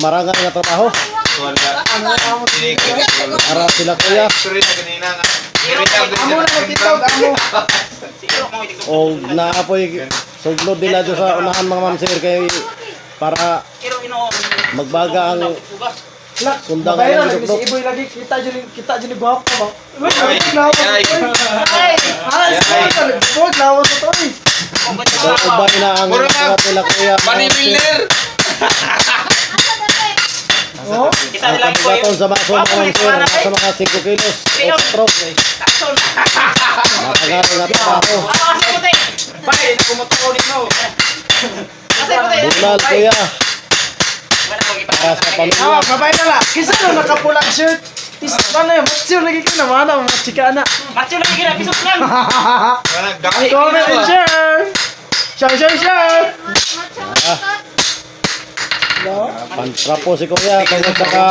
marangal nga trabaho. Wala. Para sila kuya. Sorry na kanina. Amo na amo. O naapoy suglod nila doon sa unahan mga ma'am sir kay para magbaga ang Lak, Sundang mabayra ang si Iboy lagi. Kita dyan, kita dyan ni Buhok ko ba? Uy, Ay, ay. Ay, ay, ay, Buhok, lawas uy. ubay na ang sarap nila kuya. Bodybuilder! Nila ko Kapigaton sa baso mga ma'am sir. Nasa mga 5 kilos. Ostro. Matagal na trabaho. Bay, nakumutuko dito. Kasi ko tayo. Bunal kuya. Para sa pamilya. ah, mabayra la. Kisa na nakapulang shirt. Is, paano yun? Matsyo lagi ka naman, ah, mga chika na. Macho lagi kina pisot lang. Wala, gamit Comment and share. Share, share, share. No? Pantrapo si kuya. Sa ka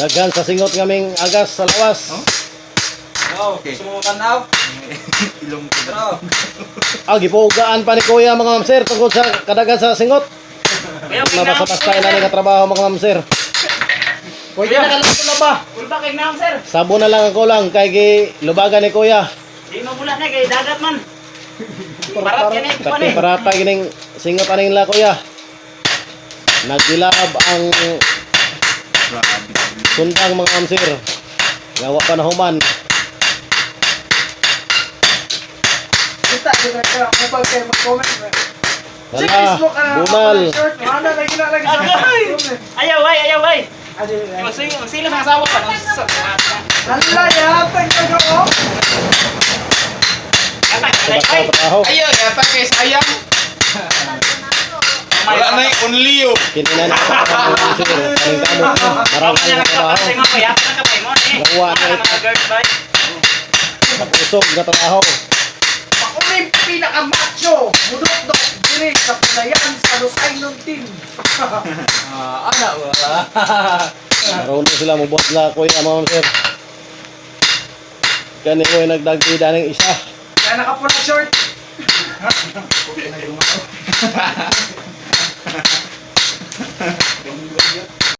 daghan sa singot ngaming agas sa lawas. Okay. Sumukan na. Ilong ko na. Ah, gipugaan pa ni kuya mga ma'am sir tungkol sa kadagan sa singot. Kaya Mga basta-basta ina nga trabaho mga ma'am sir. Pwede na ka lang pula ba? Ulba kay naam sir. Sabo na lang ang kulang kay gi lubagan ni kuya. Di mo bulan na kay dagat man. Parat kini ko ni. parata gining singot aning la kuya. Nagilab ang sundang mga ma'am sir. Gawa pa na human. Kita, na ka. Kapag kayo mag-comment. eh. Check Wala, Facebook, ah, bunal. kapulang shirt. Ano, lagi na lagi sa Agay! comment. Ayaw ay, ayaw ay. Ah, dyan, dyan. Magsilos magsilos ang asawa pa. Hala, yatag ka ka. Katay, Sa katay, ay. trabaho. Ayaw, yata kay sayang. Wala na yung only you. Kininan na sa mga ma'am sir. Kaning kamot mo. Maraming Kaya na trabaho. mo eh. Gawa na ito. Kapusog na trabaho. Ako may pinaka-macho. Mudok-dok. Dirig sa punayan sa Lusay ng team. Marunong sila mubot na kuya mga ma'am sir. Kani ko yung nagdagtida ng isa. Kaya nakapulang short.